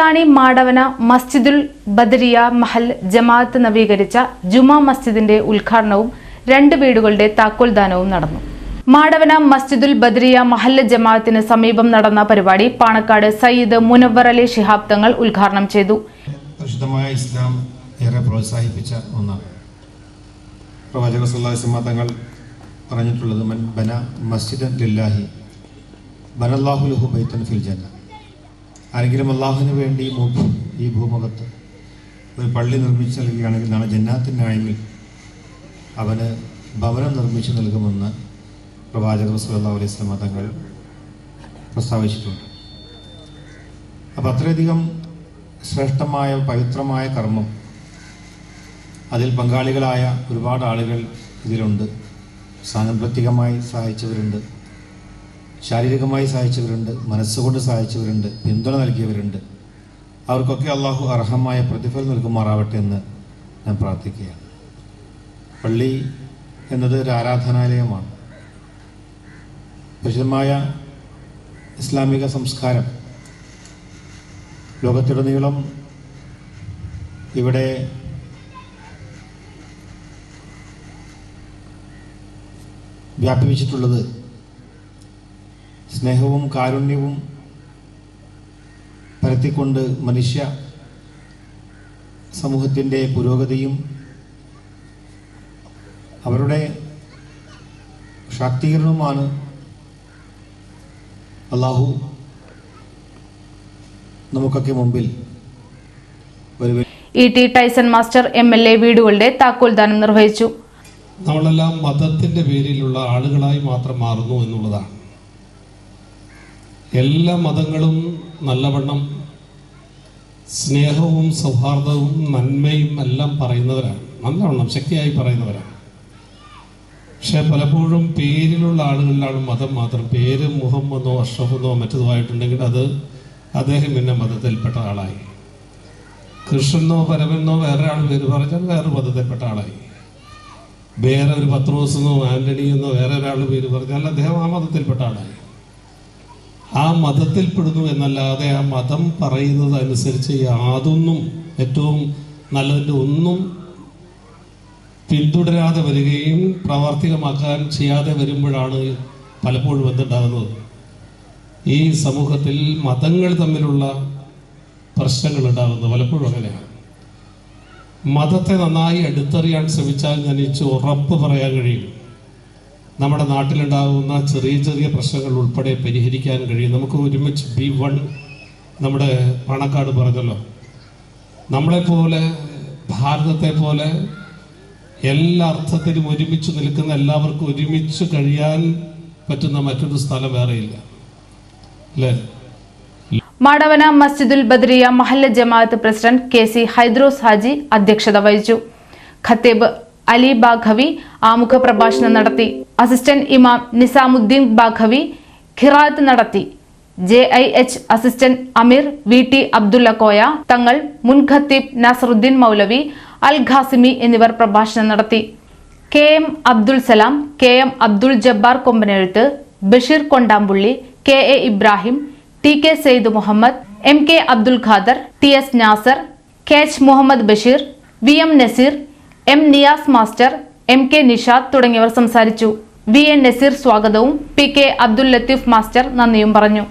അത്താണി മാടവന മസ്ജിദുൽ ബദരിയ മഹൽ ജമാഅത്ത് നവീകരിച്ച ജുമാ മസ്ജിദിന്റെ ഉദ്ഘാടനവും രണ്ട് വീടുകളുടെ താക്കോൽദാനവും നടന്നു. മാടവന മസ്ജിദുൽ ബദരിയ മഹല്ല ജമാഅത്തിന് സമീപം നടന്ന പരിപാടി പാണക്കാട് സയ്യിദ് മുനവർ അലി ശിഹാബ് തങ്ങൾ ഉദ്ഘാടനം ചെയ്തു. പരിശുദ്ധമായ ഇസ്ലാം ഏറെ പ്രോത്സാഹിപ്പിച്ച ഒന്നാണ്. തങ്ങൾ പറഞ്ഞിട്ടുള്ളത് ബന മസ്ജിദൻ ലില്ലാഹി ബനല്ലാഹുലുഹു ബൈത്തൻ ഫിൽ ജന്ന ആരെങ്കിലും അള്ളാഹുവിന് വേണ്ടി ഈ ഭൂമുഖത്ത് ഒരു പള്ളി നിർമ്മിച്ച് നൽകുകയാണെങ്കിൽ നാളെ ജന്നാത്തിന്റെ ആഴ്മിൽ അവന് ഭവനം നിർമ്മിച്ചു നൽകുമെന്ന് പ്രവാചകർ സുല്ലാ അലൈഹി സ്വലാം തങ്ങൾ പ്രസ്താവിച്ചിട്ടുണ്ട്. അപ്പം അത്രയധികം ശ്രേഷ്ഠമായ പവിത്രമായ കർമ്മം അതിൽ പങ്കാളികളായ ഒരുപാട് ആളുകൾ ഇതിലുണ്ട്. സാമ്പത്തികമായി സഹായിച്ചവരുണ്ട്. ശാരീരികമായി സഹായിച്ചവരുണ്ട് മനസ്സുകൊണ്ട് സഹായിച്ചവരുണ്ട് പിന്തുണ നൽകിയവരുണ്ട്. അവർക്കൊക്കെ അള്ളാഹു അർഹമായ പ്രതിഫലം നൽകുമാറാവട്ടെ എന്ന് ഞാൻ പ്രാർത്ഥിക്കുകയാണ്. പള്ളി എന്നത് ഒരു ആരാധനാലയമാണ്. വിശദമായ ഇസ്ലാമിക സംസ്കാരം ലോകത്തിലുടനീളം ഇവിടെ വ്യാപിപ്പിച്ചിട്ടുള്ളത് സ്നേഹവും കാരുണ്യവും പരത്തിക്കൊണ്ട് മനുഷ്യ സമൂഹത്തിന്റെ പുരോഗതിയും അവരുടെ ശാക്തീകരണവുമാണ് അള്ളാഹു നമുക്കൊക്കെ മുമ്പിൽ ഒരു E. T. Tyson master M. L. A വീടുകളുടെ താക്കോൽദാനം നിർവഹിച്ചു. നമ്മളെല്ലാം മതത്തിന്റെ പേരിലുള്ള ആളുകളായി മാത്രം മാറുന്നു എന്നുള്ളതാണ്. എല്ലാ മതങ്ങളും നല്ലവണ്ണം സ്നേഹവും സൗഹാർദ്ദവും നന്മയും എല്ലാം പറയുന്നവരാണ്. നല്ലവണ്ണം ശക്തിയായി പറയുന്നവരാണ്. പക്ഷെ പലപ്പോഴും പേരിലുള്ള ആളുകളിലാണ് മതം മാത്രം. പേര് മുഹമ്മദോ അഷ്റഫെന്നോ മറ്റതോ ആയിട്ടുണ്ടെങ്കിൽ അത് അദ്ദേഹം പിന്നെ മതത്തിൽപ്പെട്ട ആളായി. കൃഷ്ണനോ പരമെന്നോ വേറെ ആൾ പേര് പറഞ്ഞാൽ വേറെ മതത്തിൽപ്പെട്ട ആളായി. വേറെ ഒരു പത്രോസെന്നോ ആന്റണി എന്നോ വേറെ ഒരാൾ പേര് പറഞ്ഞാൽ അദ്ദേഹം ആ മതത്തിൽപ്പെട്ട ആളായി. ആ മതത്തിൽപ്പെടുന്നു എന്നല്ലാതെ ആ മതം പറയുന്നത് അനുസരിച്ച് യാതൊന്നും ഏറ്റവും നല്ലതിന്റെ ഒന്നും പിന്തുടരാതെ വരികയും പ്രാവർത്തികമാക്കാൻ ചെയ്യാതെ വരുമ്പോഴാണ് പലപ്പോഴും എന്തുണ്ടാകുന്നത്? ഈ സമൂഹത്തിൽ മതങ്ങൾ തമ്മിലുള്ള പ്രശ്നങ്ങൾ ഉണ്ടാകുന്നത് പലപ്പോഴും അങ്ങനെയാണ്. മതത്തെ നന്നായി അടുത്തറിയാൻ ശ്രമിച്ചാൽ ഞാൻ ഉറപ്പ് പറയാൻ കഴിയും. നമ്മുടെ നാട്ടിലുണ്ടാകുന്ന ചെറിയ ചെറിയ പ്രശ്നങ്ങൾ ഉൾപ്പെടെ പരിഹരിക്കാൻ കഴിയും. നമുക്ക് ഒരുമിച്ച് ബി വൺ നമ്മുടെ പണക്കാട് പറഞ്ഞല്ലോ. നമ്മളെപ്പോലെ ഭാരതത്തെ പോലെ എല്ലാ അർത്ഥത്തിലും ഒരുമിച്ച് നിൽക്കുന്ന എല്ലാവർക്കും ഒരുമിച്ച് കഴിയാൻ പറ്റുന്ന മറ്റൊരു സ്ഥലം വേറെയില്ല. അല്ലേ? മാടവന മസ്ജിദുൽ ബദ്രിയ മഹല്ല ജമാഅത്ത് president K C Hydros Haji അധ്യക്ഷത വഹിച്ചു. ഖത്തീബ് അലി ബാഘവി ആമുഖ പ്രഭാഷണം നടത്തി. അസിസ്റ്റന്റ് ഇമാം നിസാമുദ്ദീൻ ബാഘവി ഖിറാത്ത് നടത്തി. ജെ ഐ എച്ച് അസിസ്റ്റന്റ് അമീർ വി ടി അബ്ദുള്ള കോയ തങ്ങൾ മുൻ ഖത്തീബ് നസറുദ്ദീൻ മൗലവി അൽ ഖാസിമി എന്നിവർ പ്രഭാഷണം നടത്തി. K M Abdul Salam K M Abdul Jabbar Kombanezhuthu Basheer Kondampulli K A Ibrahim T K Syed Muhammad M K Abdul Khader T S Nasar K H Muhammad Basheer V M Naseer M Niyas master M K Nishad തുടങ്ങിയവർ സംസാരിച്ചു. V N Naseer സ്വാഗതവും P K Abdul Latheef master നന്ദിയും പറഞ്ഞു.